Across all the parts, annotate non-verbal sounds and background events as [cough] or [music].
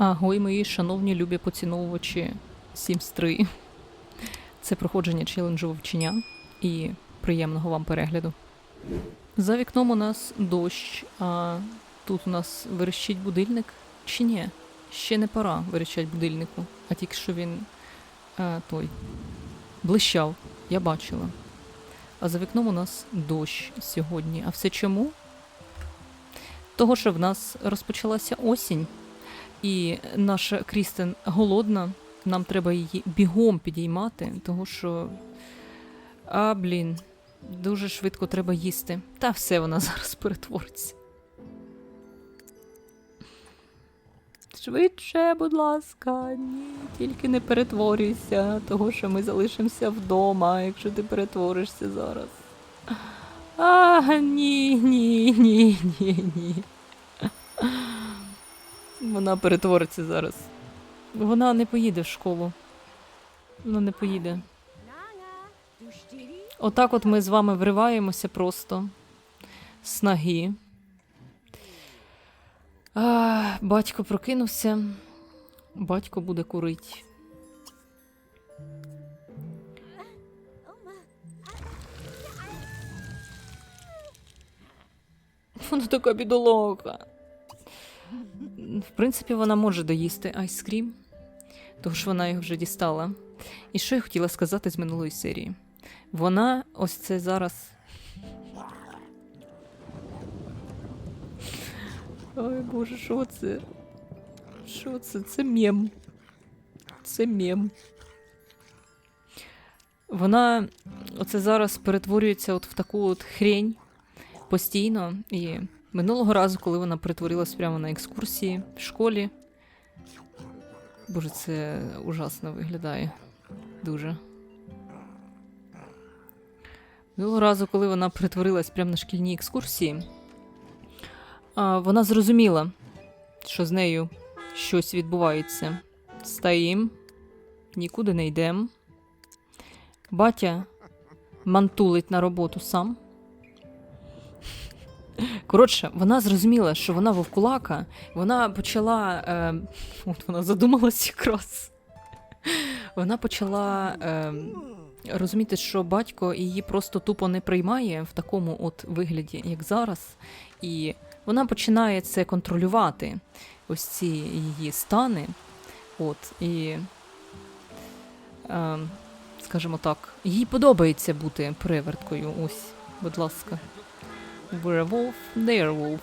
Агой, мої шановні любі поціновувачі Sims 3. Це проходження челенджу вовчення і приємного вам перегляду. За вікном у нас дощ, а тут у нас верещить будильник чи ні? Ще не пора верещать будильнику, а тільки що він а, той блищав, я бачила. А за вікном у нас дощ сьогодні. А все чому? Того, що в нас розпочалася осінь, і наша Крістен голодна. Нам треба її бігом підіймати, того що. А, блін, дуже швидко треба їсти. Та все вона [laughs] зараз перетвориться. Швидше, будь ласка, ні, тільки не перетворюйся, того що ми залишимося вдома, якщо ти перетворишся зараз. А, ні, ні, ні, ні, ні. Вона перетвориться зараз. Вона не поїде в школу. Вона не поїде. Отак от ми з вами вриваємося просто з ноги. А, батько прокинувся. Батько буде курить. Вона така бідолоха. В принципі, вона може доїсти айскрім, тому що вона його вже дістала. І що я хотіла сказати з минулої серії? Вона ось це зараз. Ой, Боже, що це? Що це? Це мєм. Це мєм. Вона оце зараз перетворюється от в таку от хрень постійно. І минулого разу, коли вона перетворилась прямо на екскурсії в школі. Боже, це ужасно виглядає. Дуже. Минулого разу, коли вона перетворилась прямо на шкільні екскурсії, вона зрозуміла, що з нею щось відбувається. Стоїм, нікуди не йдемо. Батя мантулить на роботу сам. Коротше, вона зрозуміла, що вона вовкулака, вона почала. Е, от вона задумалась якраз. Вона почала е, розуміти, що батько її просто тупо не приймає в такому от вигляді, як зараз. І вона починає це контролювати, ось ці її стани. От, і, е, скажімо так, їй подобається бути приверткою. Ось, будь ласка. We're a wolf, they're a wolf.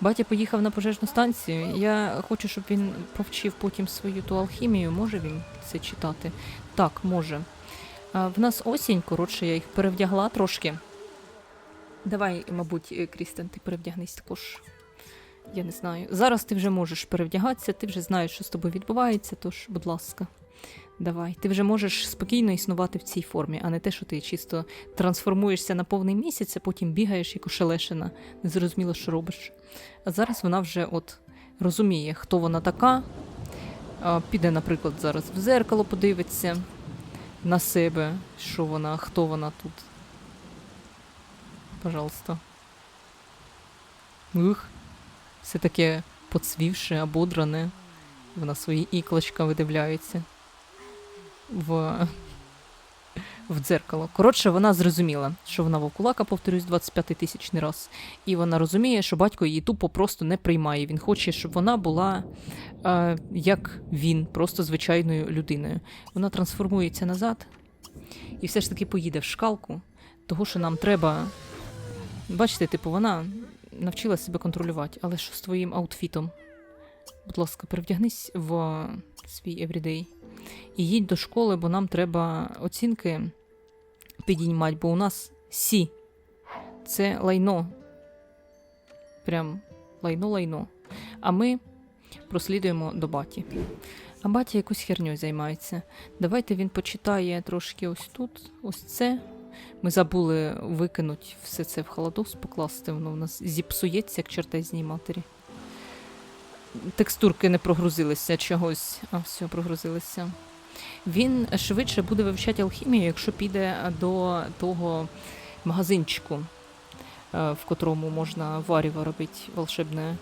Батя поїхав на пожежну станцію. Я хочу, щоб він повчив потім свою ту алхімію. Може він це читати? Так, може. А, в нас осінь, коротше, я їх перевдягла трошки. Давай, мабуть, е, Крістен, ти перевдягнись також. Я не знаю. Зараз ти вже можеш перевдягатися, ти вже знаєш, що з тобою відбувається, тож, будь ласка, давай. Ти вже можеш спокійно існувати в цій формі, а не те, що ти чисто трансформуєшся на повний місяць, а потім бігаєш як ошелешена, не зрозуміло, що робиш. А зараз вона вже от розуміє, хто вона така. Піде, наприклад, зараз в зеркало подивиться на себе, що вона, хто вона тут. Пожалуйста. Ух. Все таке поцвівше, ободране. Вона свої іклочка видивляється в, в дзеркало. Коротше, вона зрозуміла, що вона вовкулака, повторюсь, 25 тисячний раз. І вона розуміє, що батько її тупо просто не приймає. Він хоче, щоб вона була е, як він, просто звичайною людиною. Вона трансформується назад і все ж таки поїде в шкалку, того, що нам треба. Бачите, типу, вона навчила себе контролювати, але що з твоїм аутфітом? Будь ласка, перевдягнись в свій everyday і їдь до школи, бо нам треба оцінки підіймати, бо у нас сі. Це лайно. Прям лайно-лайно. А ми прослідуємо до баті. А батя якусь херню займається. Давайте він почитає трошки ось тут, ось це. Ми забули викинути все це в холодос, покласти, воно в нас зіпсується, як чертезній матері. Текстурки не прогрузилися чогось. А, все, прогрузилися. Він швидше буде вивчати алхімію, якщо піде до того магазинчику, е, в котрому можна варіво робити волшебне.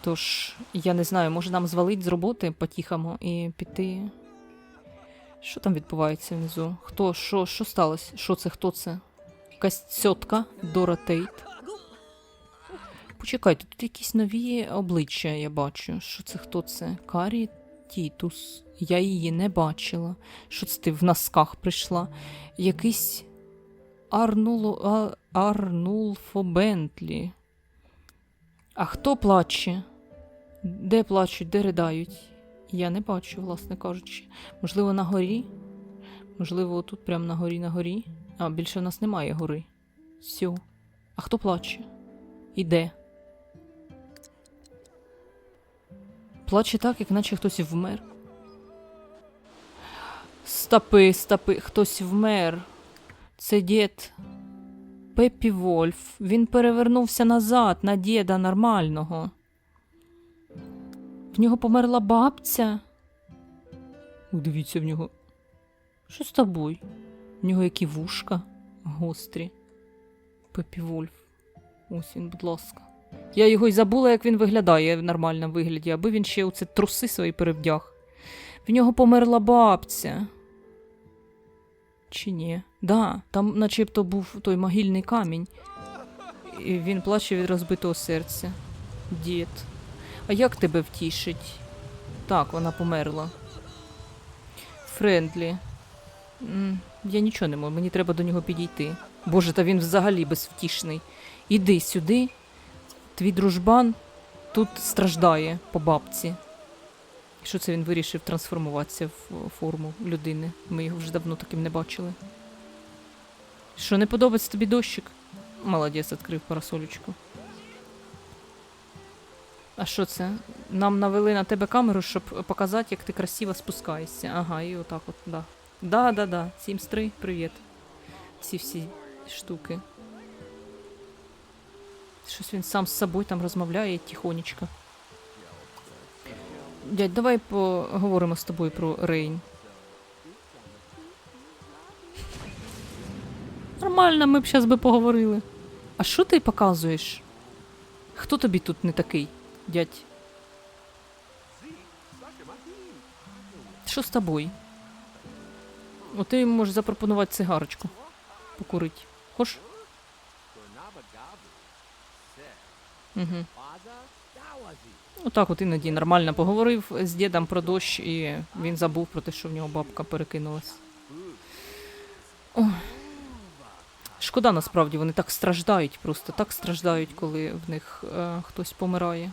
Тож, я не знаю, може нам звалить з роботи по-тихому і піти. Що там відбувається внизу? Хто? Що? Що сталося? Що це? Хто це? Якась цьотка Дора Тейт. Почекайте, тут якісь нові обличчя я бачу. Що це хто це? Карі Тітус. Я її не бачила. Що це ти в носках прийшла? Якийсь Арнуло... А... Арнулфо Бентлі. А хто плаче? Де плачуть, де ридають? Я не бачу, власне кажучи. Можливо, на горі? Можливо, тут прямо на горі, на горі. А, більше в нас немає гори. Все. А хто плаче? І де? Плаче так, як наче хтось вмер. Стопи, стопи, хтось вмер. Це дід Пеппі Вольф. Він перевернувся назад на діда нормального. В нього померла бабця. О, дивіться в нього. Що з тобою? В нього які вушка гострі. Пеппі Вольф. Ось він, будь ласка. Я його й забула, як він виглядає в нормальному вигляді, аби він ще оце труси свої перевдяг. В нього померла бабця. Чи ні? Да, там начебто був той могильний камінь. І він плаче від розбитого серця. Дід. А як тебе втішить? Так, вона померла. Френдлі. Я нічого не можу, мені треба до нього підійти. Боже, та він взагалі безвтішний. Іди сюди. Твій дружбан тут страждає по бабці. Що це він вирішив трансформуватися в форму людини? Ми його вже давно таким не бачили. Що не подобається тобі дощик? Молодець, відкрив парасолечку. А що це? Нам навели на тебе камеру, щоб показати, як ти красиво спускаєшся. Ага, і отак от, да. Да, да, да. Sims 3, привіт. Ці всі штуки. Щось він сам з собою там розмовляє тихонечко. Дядь, давай поговоримо з тобою про Рейн. Нормально, ми б зараз би поговорили. А що ти показуєш? Хто тобі тут не такий, дядь? Що з тобою? О, ти йому можеш запропонувати цигарочку. Покурить. Хош? Угу. Отак от іноді нормально поговорив з дідом про дощ, і він забув про те, що в нього бабка перекинулась. Ой. Шкода, насправді, вони так страждають, просто так страждають, коли в них е, хтось помирає.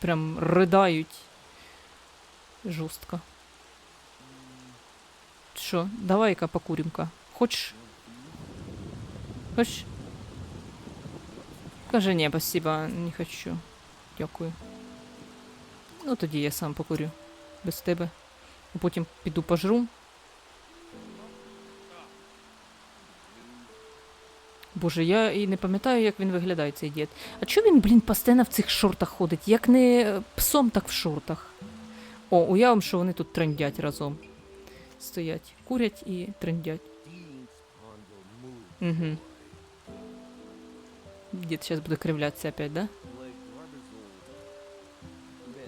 Прям ридають. Жорстко. Що, давай-ка покурим-ка. Хочеш? Хочеш? Каже, ні, спасибо, не хочу. Дякую. Ну, тоді я сам покурю. Без тебе. А потім піду пожру. Боже, я і не пам'ятаю, як він виглядає цей дід. А чого він, блін, постійно в цих шортах ходить? Як не псом, так в шортах. О, уявим, що вони тут трендять разом. Стоять, курять і трендять. Угу. Дід зараз буде кривлятися опять, да?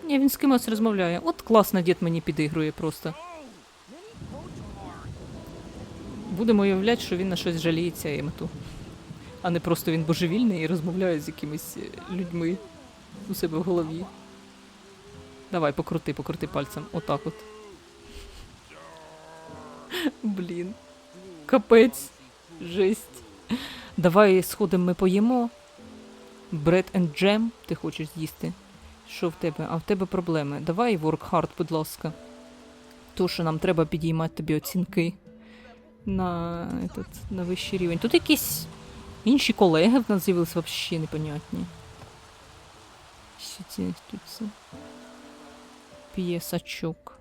Ні, він з кимось розмовляє. От класно дід мені підігрує просто. Будемо уявляти, що він на щось жаліється і мету. А не просто він божевільний і розмовляє з якимись е, людьми у себе в голові. Давай, покрути, покрути пальцем. Отак от. [laughs] Блін. Капець. Жесть. Давай сходимо ми поїмо. Бред енд джем ти хочеш з'їсти. Що в тебе? А в тебе проблеми. Давай hard, будь ласка. То, що нам треба підіймати тобі оцінки на, этот, на вищий рівень. Тут якісь інші колеги в нас з'явилися взагалі непонятні. Що ці тут це? П'є сачок.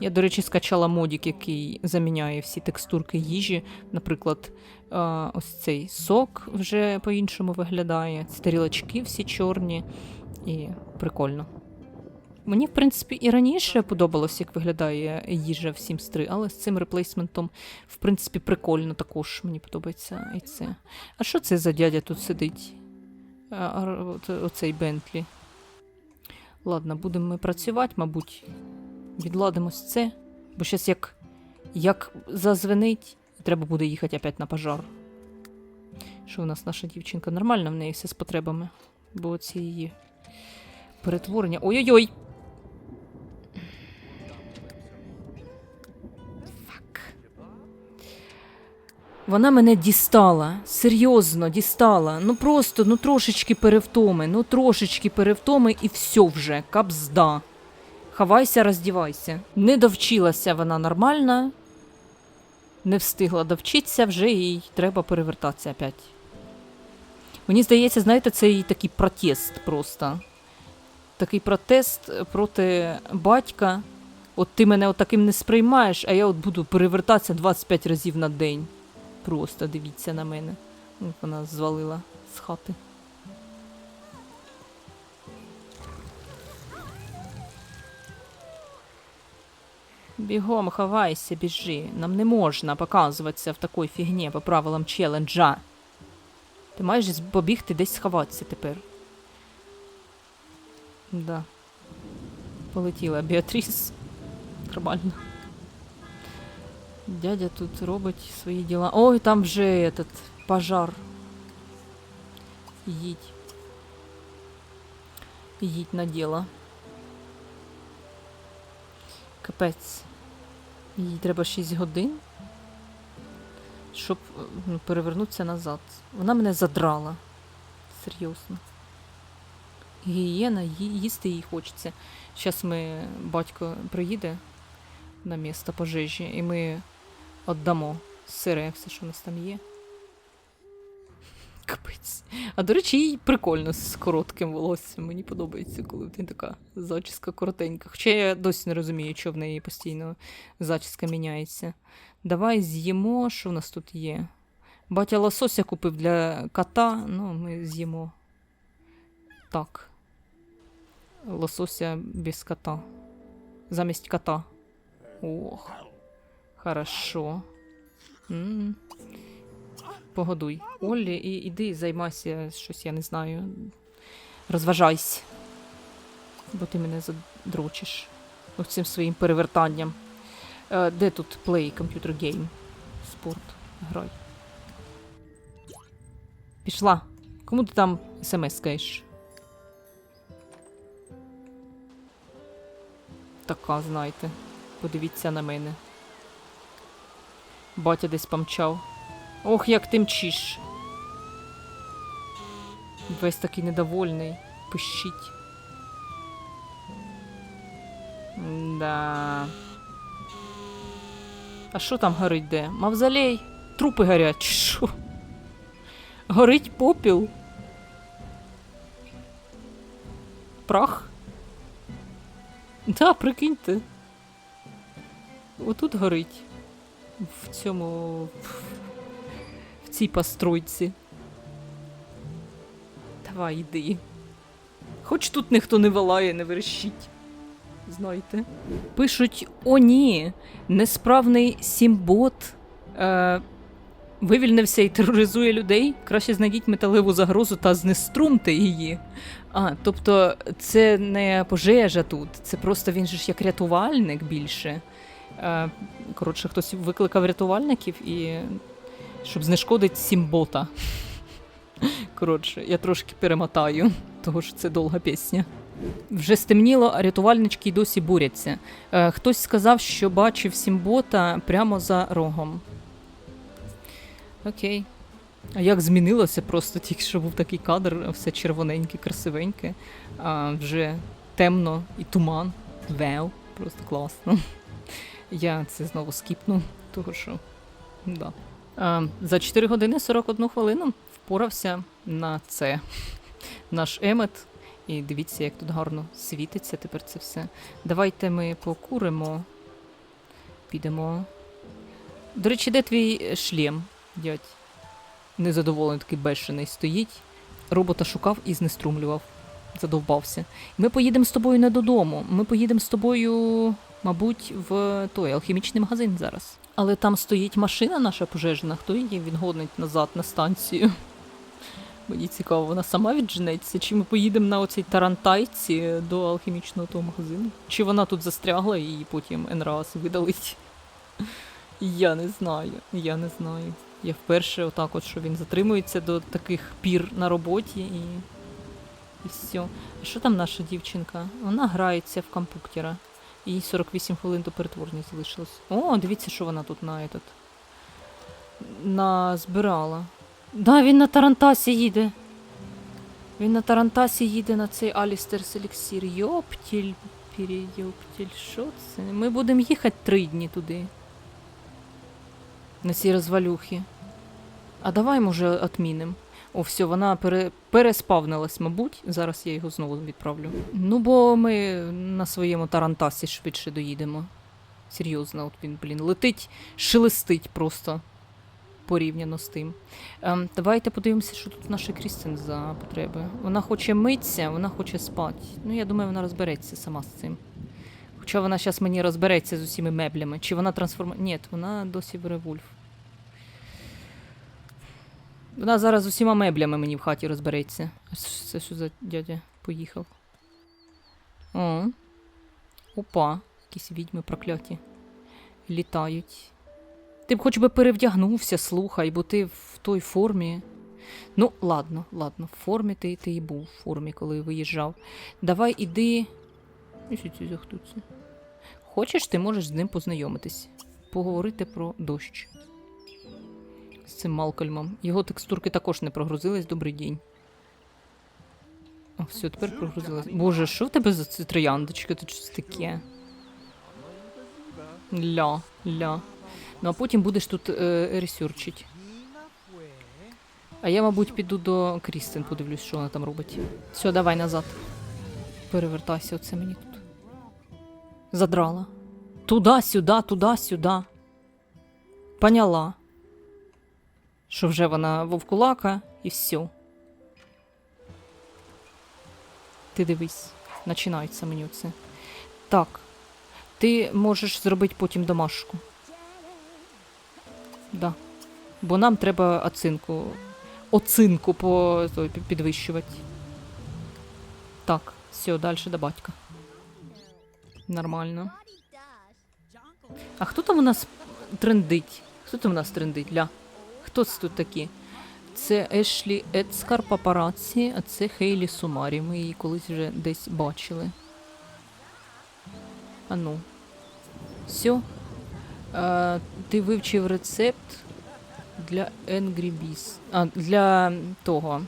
Я, до речі, скачала модік, який заміняє всі текстурки їжі. Наприклад, е, ось цей сок вже по-іншому виглядає. Ці тарілочки всі чорні і прикольно. Мені, в принципі, і раніше подобалось, як виглядає їжа в Sims 3, але з цим реплейсментом, в принципі, прикольно також мені подобається і це. А що це за дядя тут сидить? От- Оцей Бентлі. Ладно, будемо ми працювати, мабуть. Відладимось це. Бо щас як, як зазвенить, треба буде їхати опять на пожар. Що у нас наша дівчинка? Нормально в неї все з потребами. Бо ці її перетворення. Ой-ой-ой! Фак. Вона мене дістала. Серйозно дістала. Ну просто, ну трошечки перевтоми, ну трошечки перевтоми і все вже, капзда. Хавайся, роздівайся. Не довчилася вона нормально. Не встигла довчитися, вже їй треба перевертатися опять. Мені здається, знаєте, це їй такий протест просто. Такий протест проти батька. От ти мене от таким не сприймаєш, а я от буду перевертатися 25 разів на день. Просто дивіться на мене. Вона звалила з хати. Бігом, ховайся, біжи. Нам не можна показуватися в такій фігні по правилам челенджа. Ти маєш побігти десь сховатися тепер. Да. Полетіла Біатріс. Нормально. Дядя тут робить свої діла. Ой, там вже этот пожар. Їдь. Їдь на діло. Капець. Їй треба 6 годин, щоб е, ну, перевернутися назад. Вона мене задрала. Серйозно. Гієна, ї- їсти їй хочеться. Зараз ми, батько приїде на місто пожежі, і ми віддамо сире, все, що у нас там є. Капець. А до речі, їй прикольно з коротким волоссям. Мені подобається, коли в неї така зачіска коротенька. Хоча я досі не розумію, що в неї постійно зачіска міняється. Давай з'їмо, що в нас тут є. Батя лосося купив для кота, ну, ми з'їмо. Так. Лосося без кота. Замість кота. Ох. Хорошо. м Погодуй. Оллі, і іди займайся щось, я не знаю. Розважайся. Бо ти мене задрочиш. Оцим своїм перевертанням. Е, де тут play, computer game? Спорт. Грай. Пішла. Кому ти там смс скаєш? Така, знаєте. Подивіться на мене. Батя десь помчав. Ох, як ти мчиш. Весь такий недовольний. Пищить. Да. А що там горить де? Мавзолей? Трупи горять, що? Горить попіл. Прах? Да, прикиньте. Отут горить. В цьому. Цій постройці. Давай, йди. Хоч тут ніхто не вилає, не верещить. Знаєте. Пишуть: о, ні, несправний сімбот е, вивільнився і тероризує людей. Краще знайдіть металеву загрозу та знеструмте її. А, тобто, це не пожежа тут, це просто він же ж як рятувальник більше. Е, коротше, хтось викликав рятувальників і щоб знешкодити сімбота. Коротше, я трошки перемотаю, тому що це довга пісня. Вже стемніло, а рятувальнички й досі буряться. Е, хтось сказав, що бачив сімбота прямо за рогом. Окей. А як змінилося просто тільки що був такий кадр, все червоненьке, красивеньке, а вже темно і туман. Веу, просто класно. Я це знову скіпну, того що. Да. А, за 4 години 41 хвилину впорався на це наш емет. І дивіться, як тут гарно світиться тепер це все. Давайте ми покуримо. Підемо. До речі, де твій шлем, дядь? Незадоволений такий бешений стоїть. Робота шукав і знеструмлював. Задовбався. Ми поїдемо з тобою не додому. Ми поїдемо з тобою, мабуть, в той алхімічний магазин зараз. Але там стоїть машина наша пожежна, хто її відгонить назад на станцію. Мені цікаво, вона сама відженеться, чи ми поїдемо на оцій тарантайці до алхімічного того магазину? Чи вона тут застрягла і потім НРАС видалить? Я не знаю, я не знаю. Я вперше отак от, що він затримується до таких пір на роботі і. І все. А що там наша дівчинка? Вона грається в компуктера. Їй 48 хвилин до перетворення залишилось. О, дивіться, що вона тут на этот. Назбирала. Да, він на Тарантасі їде. Він на Тарантасі їде на цей Алістерс еліксір. Йоптіль, перейоптіль, що це? Ми будемо їхати три дні туди. На ці розвалюхи. А давай, може, отміним. О, все, вона пере... переспавнилась, мабуть. Зараз я його знову відправлю. Ну, бо ми на своєму Тарантасі швидше доїдемо. Серйозно, от він, блін, летить, шелестить просто порівняно з тим. Ем, давайте подивимося, що тут наша Крістин за потреби. Вона хоче митися, вона хоче спати. Ну, я думаю, вона розбереться сама з цим. Хоча вона зараз мені розбереться з усіма меблями. Чи вона трансформує. Ні, вона досі бере вульф. Вона зараз з усіма меблями мені в хаті розбереться. Це що за дядя поїхав? О. Опа. Якісь відьми прокляті. Літають. Ти б хоч би перевдягнувся, слухай, бо ти в той формі. Ну, ладно, ладно, в формі ти, ти і був в формі, коли виїжджав. Давай іди. Хочеш, ти можеш з ним познайомитись, поговорити про дощ. З цим Малкольмом. Його текстурки також не прогрузились. Добрий день. О, все, тепер прогрузилась. Боже, що в тебе за ці трояндочки? Тут щось таке. Ля, ля. Ну а потім будеш тут е, ресерчить. А я, мабуть, піду до Крістин, подивлюсь, що вона там робить. Все, давай назад. Перевертайся, оце мені тут. Задрала. Туди-сюди, туди-сюди. Поняла. Що вже вона вовкулака і все. Ти дивись, починається мені оце. Так. Ти можеш зробити потім домашку. Да. Бо нам треба оцинку. Оцинку по підвищувати. Так, все, далі до батька. Нормально. А хто там у нас трендить? Хто там у нас трендить? Ля? Хто це тут такі? Це Ешлі Ецкар Папараці, а це Хейлі Сумарі. Ми її колись вже десь бачили. А ну. Все. Е, ти вивчив рецепт для Angry Bees. А, для того.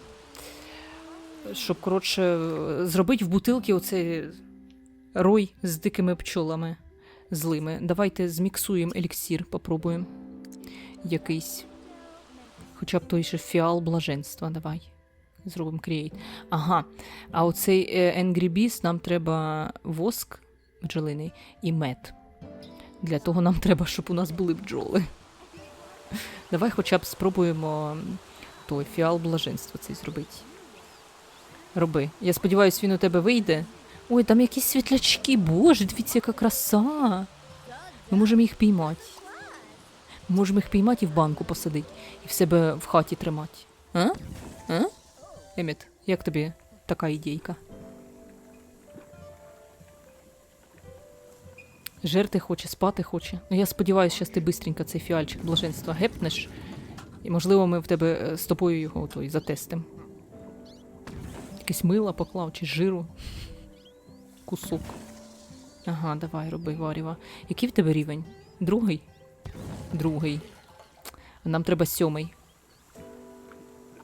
Щоб, коротше, зробити в бутилки оцей рой з дикими пчолами злими. Давайте зміксуємо еліксір, попробуємо. Якийсь. Хоча б той же фіал блаженства. Давай. Зробимо крієйт. Ага. А оцей е, Angry Bees нам треба воск бджолиний і мед. Для того нам треба, щоб у нас були бджоли. Давай хоча б спробуємо той фіал блаженства цей зробити. Роби. Я сподіваюся, він у тебе вийде. Ой, там якісь світлячки, боже, дивіться, яка краса. Ми можемо їх піймати. Можемо їх піймати і в банку посадити, і в себе в хаті тримати. А? А? Еміт, як тобі така ідейка? Жерти хоче, спати хоче. Ну я сподіваюся, що ти бистренько цей фіальчик блаженства гепнеш. І можливо, ми в тебе е, з тобою його той затестим. Якесь мила поклав чи жиру. Кусок. Ага, давай, роби варіва. Який в тебе рівень? Другий? Другий. Нам треба сьомий.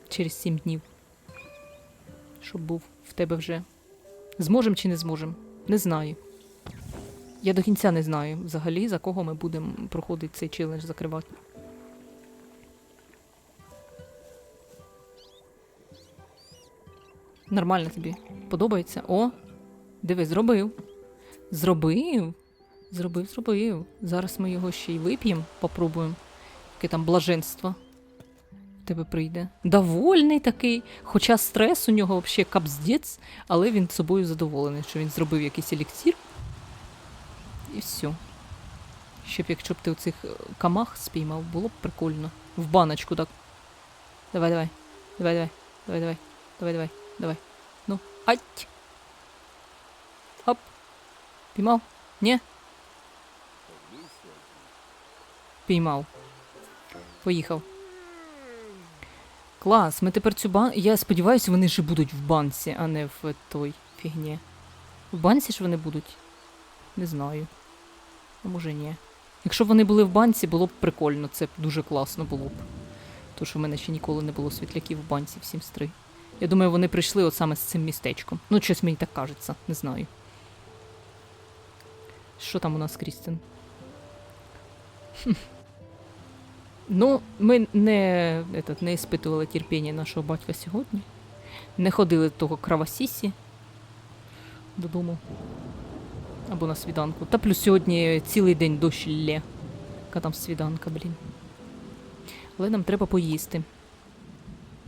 Через сім днів. Щоб був в тебе вже. Зможем чи не зможем? Не знаю. Я до кінця не знаю взагалі, за кого ми будемо проходити цей челендж закривати. Нормально тобі. Подобається? О, диви, зробив. Зробив. Зробив, зробив. Зараз ми його ще й вип'ємо, попробуємо. Яке там блаженство. Тебе прийде. Довольний такий. Хоча стрес у нього взагалі капздець, але він собою задоволений, що він зробив якийсь еліксір. І все. Щоб якщо б ти у цих е, камах спіймав, було б прикольно. В баночку так. Давай, давай. Давай, давай. Давай, давай, давай, давай, давай. Ну, ать. Оп. Піймав? Ні? Піймав. Поїхав. Клас, ми тепер цю бан. Я сподіваюся, вони ж будуть в банці, а не в той фігні. В банці ж вони будуть? Не знаю. А може ні. Якщо б вони були в банці, було б прикольно, це б дуже класно було б. Тому що в мене ще ніколи не було світляків в банці в Sims 3. Я думаю, вони прийшли от саме з цим містечком. Ну, щось мені так кажеться, не знаю. Що там у нас, Крістин? Ну, ми не, этот, не іспитували терпіння нашого батька сьогодні. Не ходили до того кравасісі додому. Або на свіданку. Та плюс сьогодні цілий день дощ лє. Яка там свіданка, блін. Але нам треба поїсти.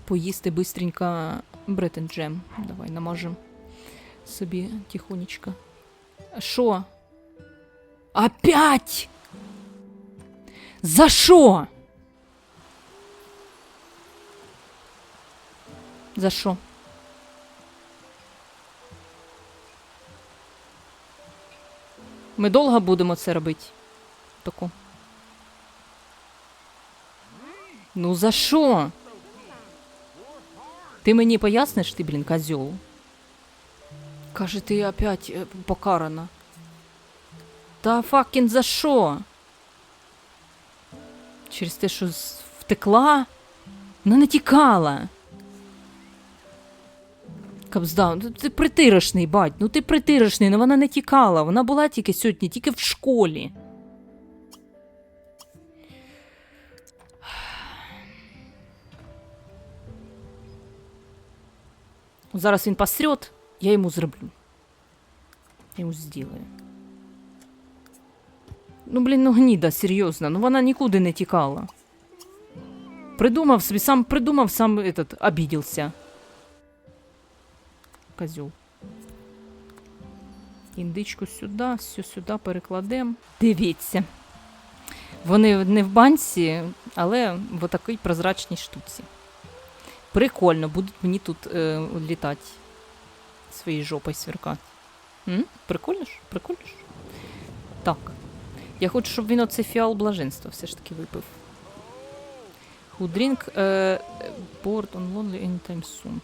Поїсти бистренько бретен джем. Давай намажем собі тихонечко. Що? Опять? За що? За що? Ми довго будемо це робити? Таку. Ну за що? Ти мені поясниш, ти, блін, козьол? Каже, ти опять е, покарана. Та факін за що? Через те, що втекла? Вона не тікала. Кабзда, ну ти притирашний, бать, ну ти притирашний, ну вона не тікала. Вона була тільки сьогодні, тільки в школі. Зараз він посрет, я йому зроблю. Я йому сделаю. Ну, блін, ну гніда, серйозно, ну вона нікуди не тікала. Придумав собі, сам придумав, сам этот, обиделся. Козюл. Індичку сюди, все сюди перекладемо. Дивіться. Вони не в банці, але в отакій прозрачній штуці. Прикольно, будуть мені тут е, літати. Своєю жопою сверкати. Прикольно ж? Прикольно ж? Так. Я хочу, щоб він оцей фіал блаженства все ж таки випив. Who drink bored on lonely anytime soon.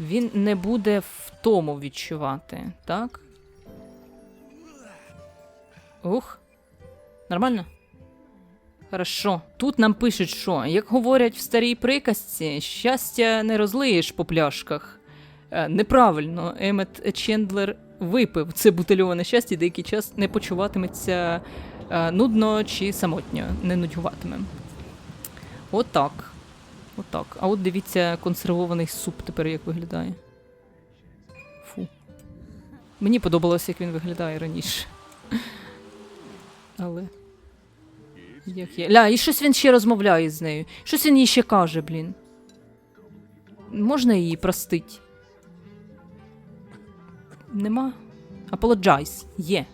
Він не буде втому відчувати, так? Ух. Нормально? Хорошо. Тут нам пишуть, що, як говорять в старій приказці, щастя не розлиєш по пляшках. Е, неправильно, Емет Чендлер випив це бутильоване щастя деякий час не почуватиметься е, нудно чи самотньо, не нудьгуватиме. Отак. Отак. А от дивіться, консервований суп тепер як виглядає. Фу. Мені подобалося, як він виглядає раніше. Але. Як є. Ля, і щось він ще розмовляє з нею. Щось він їй ще каже, блін. Можна її простить? Нема? Apologize. Є.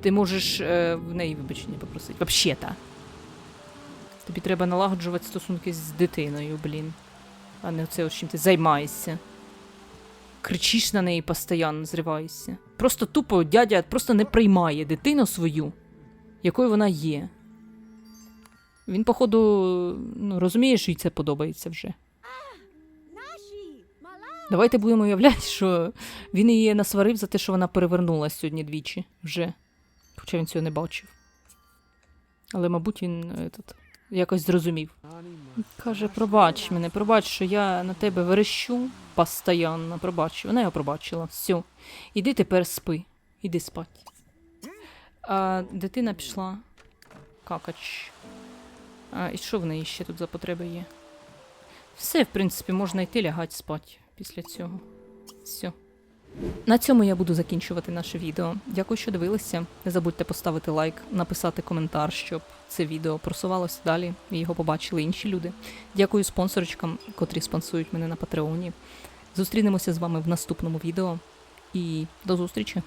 Ти можеш е, в неї вибачення попросити. Вообще-то. Тобі треба налагоджувати стосунки з дитиною, блін. А не це, чим ти займаєшся. Кричиш на неї постійно, зриваєшся. Просто тупо дядя просто не приймає дитину свою, якою вона є. Він, походу, ну, розуміє, що їй це подобається вже. Давайте будемо уявляти, що він її насварив за те, що вона перевернулася сьогодні двічі вже. Хоча він цього не бачив. Але, мабуть, він этот, якось зрозумів. Каже, пробач мене, пробач, що я на тебе верещу постоянно, пробач. Вона його пробачила. Все. Іди тепер спи. Іди спать. А дитина пішла. Какач. А, і що в неї ще тут за потреби є? Все, в принципі, можна йти лягати спати після цього. Все. На цьому я буду закінчувати наше відео. Дякую, що дивилися. Не забудьте поставити лайк, написати коментар, щоб це відео просувалося далі і його побачили інші люди. Дякую спонсорочкам, котрі спонсують мене на Патреоні. Зустрінемося з вами в наступному відео і до зустрічі!